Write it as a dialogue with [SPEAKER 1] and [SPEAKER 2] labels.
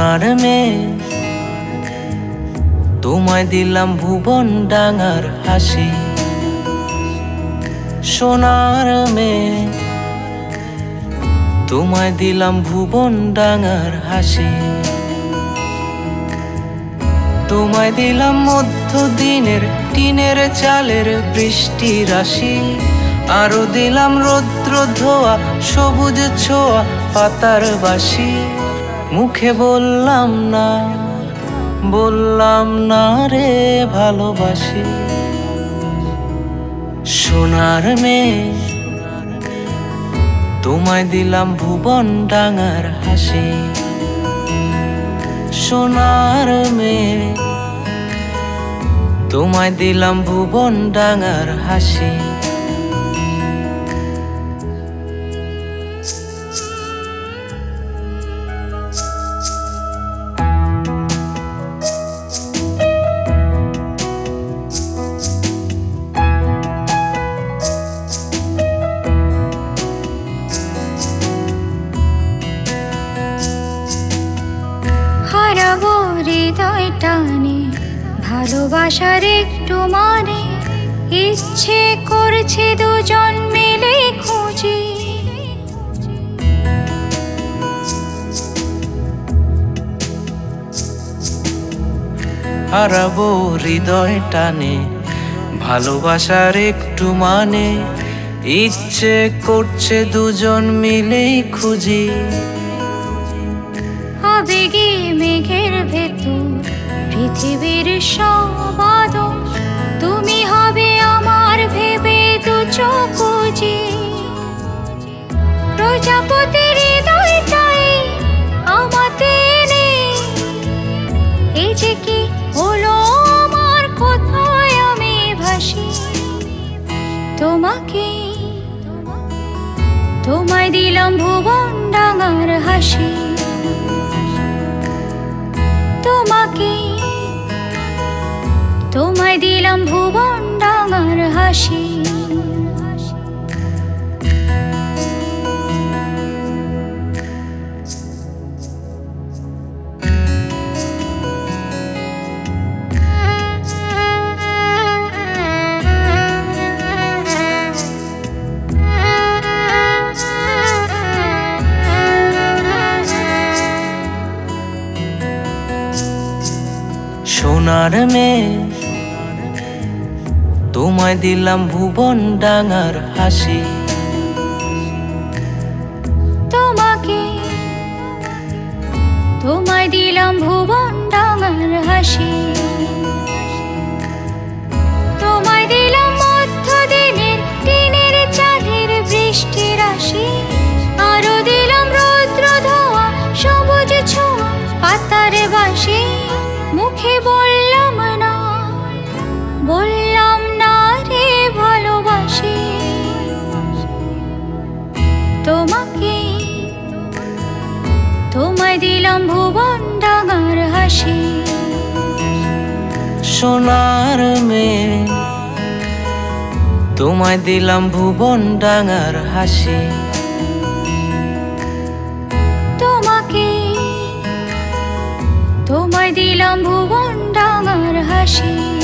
[SPEAKER 1] সোনার মেয়ে তোমায় দিলাম ভুবন ডাঙার হাসি। সোনার মেয়ে তোমায় দিলাম ভুবন ডাঙার হাসি। তোমায় দিলাম মধ্য দিনের টিনের চালের বৃষ্টি রাশি। আরও দিলাম রৌদ্র ধোয়া, সবুজ ছোঁয়া পাতার বাসি। মুখে বললাম না বললাম না রে ভালোবাসি। সোনার মেয়ে তোমায় দিলাম ভুবন ডাঙার হাসি। সোনার মেয়ে তোমায় দিলাম ভুবন ডাঙার হাসি।
[SPEAKER 2] হৃদয় টানে ভালোবাসার একটু মানে ইচ্ছে করছে দুজন মিলে খুঁজি।
[SPEAKER 1] হারাবো হৃদয় টানে ভালোবাসার একটু মানে ইচ্ছে করছে দুজন মিলেই খুঁজি।
[SPEAKER 2] আবেগে মেঘের ভেতর, পৃথিবীর সব আদর। তুমি হবে আমার ভেবে দু চকুজি প্রজাপতির এই যে কি আমার কোথায় আমি ভাসি। তোমাকে, তোমায় দিলাম ভুবন ডাঙার হাসি। তোমায় দিলাম ভুবন ডাঙার হাসি।
[SPEAKER 1] সোনার মেয়ে তোমায় দিলাম ভুবন ডাঙার হাসি।
[SPEAKER 2] তোমাকে তোমায় দিলাম ভুবন ডাঙার তোমায় দিলাম ভুবন ডাঙার হাসি। সোনার মেয়ে তোমায় দিলাম ভুবন ডাঙার হাসি।
[SPEAKER 1] তোমাকে তোমায় দিলাম ভুবন ডাঙার হাসি।